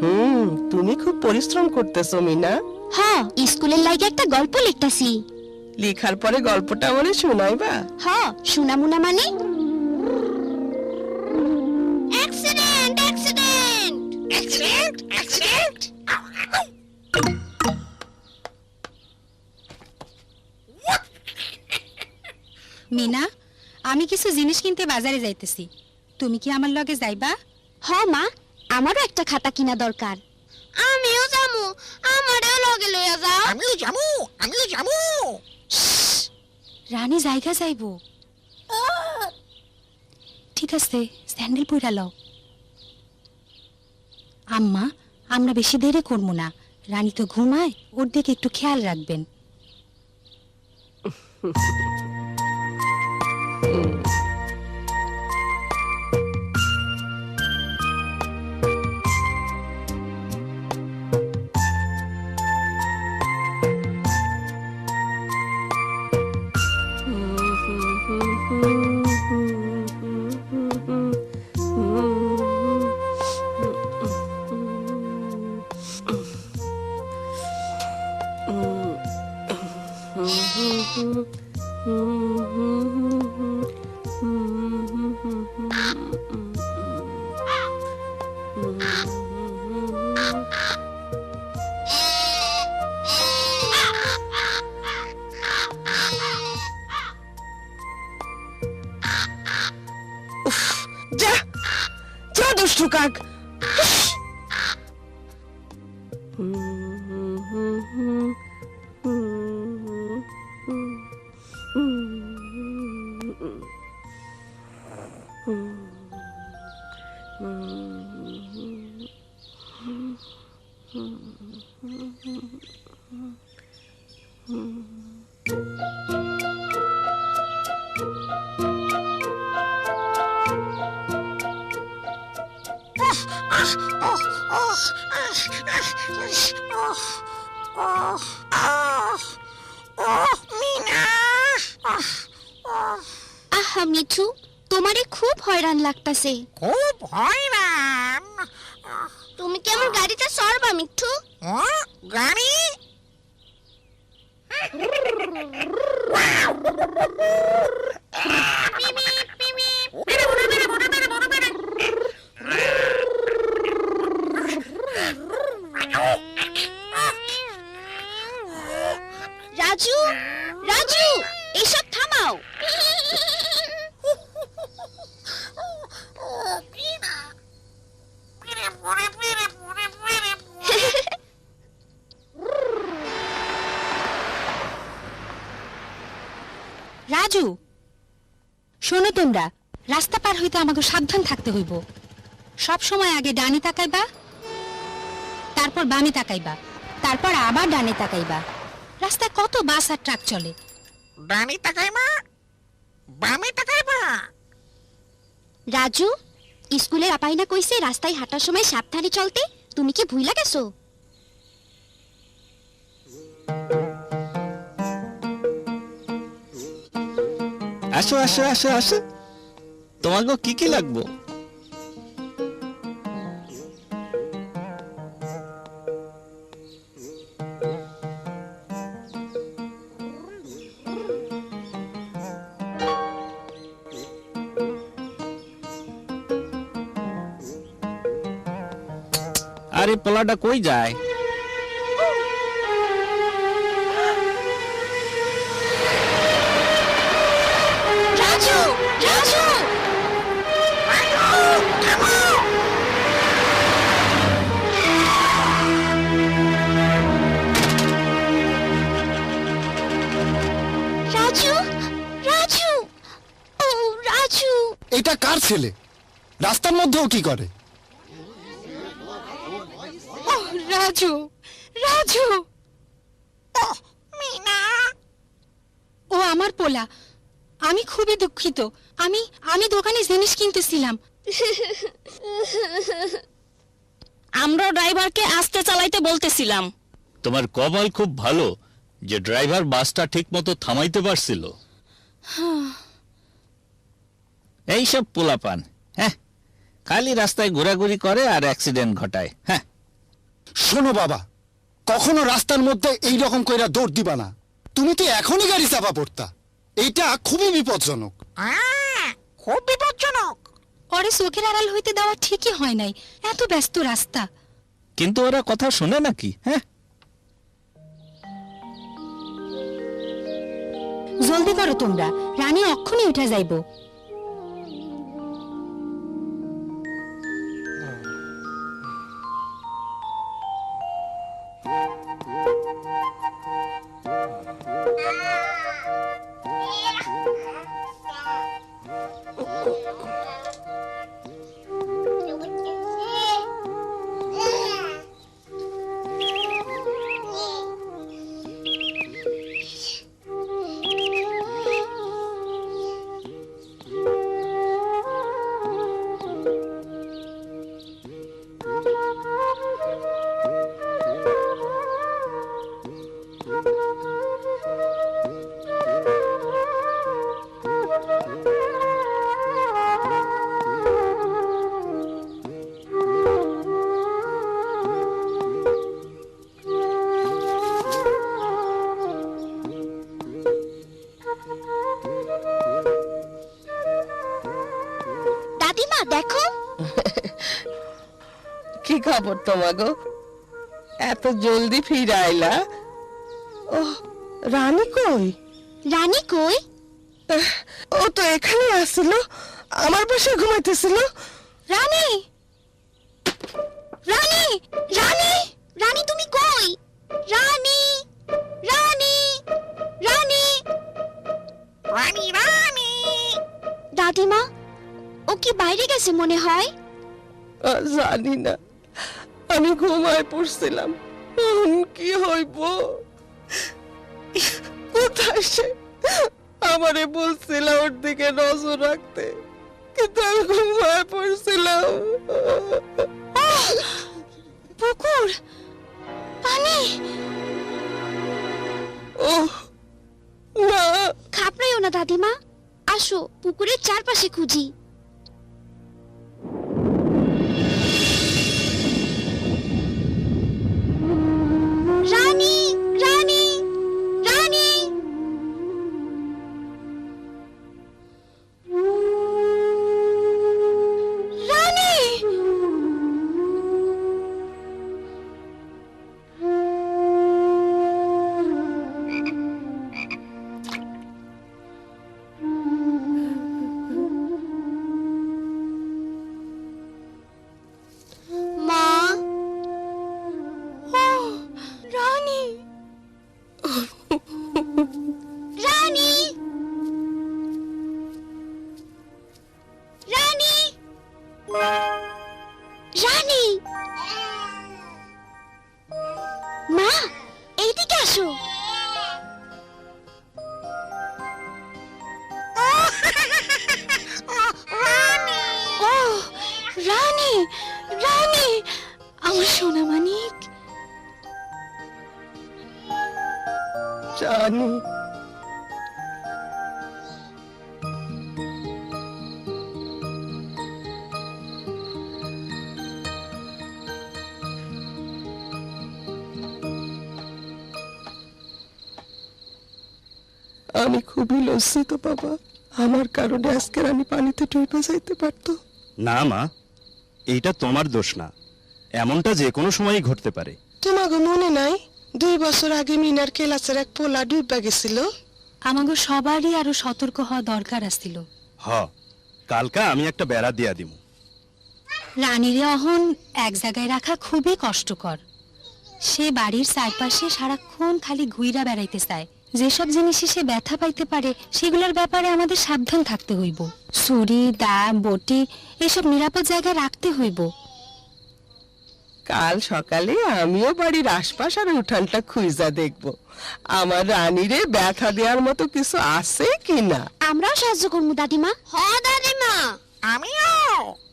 হুম তুমি খুব পরিশ্রম করতেছো মিনা। হ্যাঁ স্কুলের লাইগে একটা গল্প লিখতাছি। লেখার পরে গল্পটা বলে শোনাইবা হ্যাঁ শোনামুনা মানে? মিনা আমি কিছু জিনিস কিনতে বাজারে যাইতেছি। তুমি কি আমার লগে যাইবা? হ মা আমারও একটা খাতা কিনা দরকার। আমিও যামু আমারও লগে লইয়া যাও। আমিও যাব আমিও যাব রানী জায়গা যাইব ঠিক আছে স্যান্ডেল পইরা লও আম্মা আমরা বেশি দেরি করব না রানী তো ঘুমায় ওর দিকে একটু খেয়াল রাখবেন যা tu как? Mm-hmm. আহা মিঠু তোমারে খুব হয়রান লাগতাছে। খুব হয়রান? তুমি কি আমার গাড়িতে চড়বা মিঠু? গাড়ি? রাজু? রাজু, এসব থামাও। রাজু, শোনো তোমরা, রাস্তা পার হইতে আমাকে সাবধান থাকতে হইব। সব সময় আগে ডানে তাকাইবা, তারপর বামে তাকাইবা, তারপর আবার ডানে তাকাইবা। রাস্তায় কত বাস আর ট্রাক চলে? ডানি তাকাইবা বামে তাকাইবা রাজু স্কুলের আপাই না কইছে রাস্তায় হাঁটার সময় সাবধানে চলতে? তুমি কি ভুইলা গেছো? আসো আসো আসো আসো। তোমাকে কি কি লাগবো? আরে পোলাটা কই যায়? রাজু রাজু! রাজু রাজু! ও রাজু! এটা কার ছেলে? রাস্তার মধ্যেও কি করে? রাজু রাজু। মিনা। ও আমার পোলা আমি খুবই দুঃখিত। আমি আমি দোকানে জিনিস কিনতেছিলাম। আমরা ড্রাইভারকে আস্তে চালাইতে বলতেছিলাম। তোমার কপাল খুব ভালো যে ড্রাইভার বাসটা ঠিক মতো থামাইতে পারছিল। এইসব পোলাপান হ্যাঁ? খালি রাস্তায় ঘোরাঘুরি করে আর অ্যাক্সিডেন্ট ঘটায় হ্যাঁ? শোনো বাবা কখনো রাস্তার মধ্যে এই রকম কইরা দৌড় দিবা না। তুমি তো এখনই গাড়ি চাপা পড়তা। এইটা খুবই বিপজ্জনক। আহ, খুব বিপজ্জনক। পরে চোখের আড়াল হইতে দেওয়া ঠিকই হয় নাই। এত ব্যস্ত রাস্তা। কিন্তু ওরা কথা শোনে নাকি হ্যাঁ? জলদি করো তোমরা। রানী অক্ষণে উঠে যাইব। খবর তোমাগো? এত জলদি ফিরে আইলা ও রানী কই? রানী কই? ও তো এখানে আসছিল আমার পাশে ঘুমাইতেছিল। রানী! রানী! রানী! রানী তুমি কই? রানী! রানী! রানী! রানী রানী! দাদিমা ও কি বাইরে গেছে মনে হয়? জানি না। আমি ঘুমায় পড়ছিলাম। কি হইব? কোথায় সে? আমারে বলছিল ওর দিকে নজর রাখতে কিন্তু আমি ঘুমায় পড়ছিলাম। পুকুর পানি। ও না। খাপড়াইও না দাদিমা। আসো পুকুরের চারপাশে খুঁজি। রানী আমার সোনা মানিক। জানি আমি খুবই লজ্জিত বাবা। আমার কারণে আজকে রানী পানিতে ডুবে যাইতে পারতো। না মা। এইটা তোমার দোষ না। এমনটা যে কোনো সময়ই ঘটতে পারে। তোমাকে মনে নাই? দুই বছর আগে মিনার কেলাসের এক পোলা ডুবা গেছিল? আমাগো সবারই আরও সতর্ক হওয়া দরকার আসছিল হ কালকা আমি একটা বেড়া দিয়া দিমু। রানীরে অহন এক জায়গায় রাখা খুবই কষ্টকর। সে বাড়ির চারপাশে সারাক্ষণ খালি ঘুইরা বেড়াইতে চায়। যেসব জিনিসে সে ব্যথা পাইতে পারে সেগুলোর ব্যাপারে আমাদের সাবধান থাকতে হইব। ছুরি দা বটি এসব নিরাপদ জায়গায় রাখতে হইব। কাল সকালে আমিও বাড়ির আশপাশ আর উঠানটা খুঁজা দেখব। আমার রানীরে ব্যথা দেওয়ার মতো কিছু আছে কিনা? আমরাও সাহায্য করব দাদিমা। হ দাদিমা। আমিও।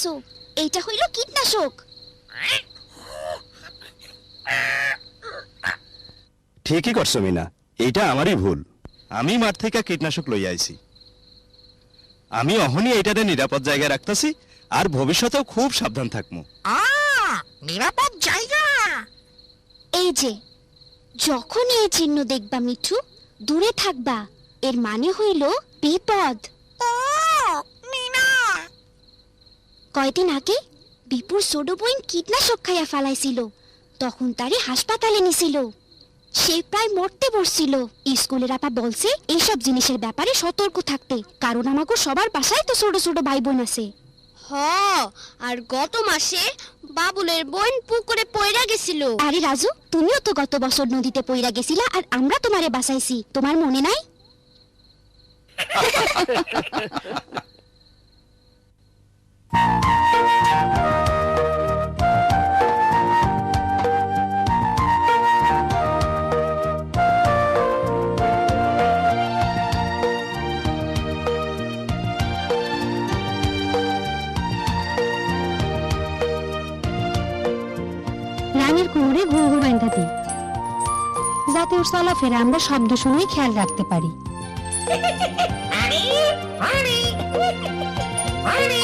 আসো এইটা হইল কীটনাশক। ঠিকই করছ মিনা। এইটা আমারই ভুল। আমি মাঠ থেকে কীটনাশক লই আইছি। আমি অহনি এইটাতে নিরাপদ জায়গায় রাখতাছি আর ভবিষ্যতেও খুব সাবধান থাকব নিরাপদ জায়গা। এই যে যখন এই চিহ্ন দেখবা মিঠু দূরে থাকবা। এর মানে হইল বিপদ। কয়দিন আগে বিপুর ছোট বোন কীটনাশক খাইয়া ফালাইছিল। তখন তারে হাসপাতালে নিছিল। সে প্রায় মরতে বসছিল। স্কুলের আপা বলছে এইসব জিনিসের ব্যাপারে সতর্ক থাকতে কারণ আমাকে সবার বাসায় তো ছোট ছোট ভাই বোন আছে। হ আর গত মাসে বাবুলের বোন পুকুরে পয়রা গেছিল। আরে রাজু তুমিও তো গত বছর নদীতে পয়রা গেছিলা আর আমরা তোমারে বাঁচাইছি তোমার মনে নাই? রানীর কোমরে ঘুঘু বান্ধা দিই যাতে ওর চলাফেরা আমরা শব্দ শুনেই খেয়াল রাখতে পারি। রানী রানী। রানী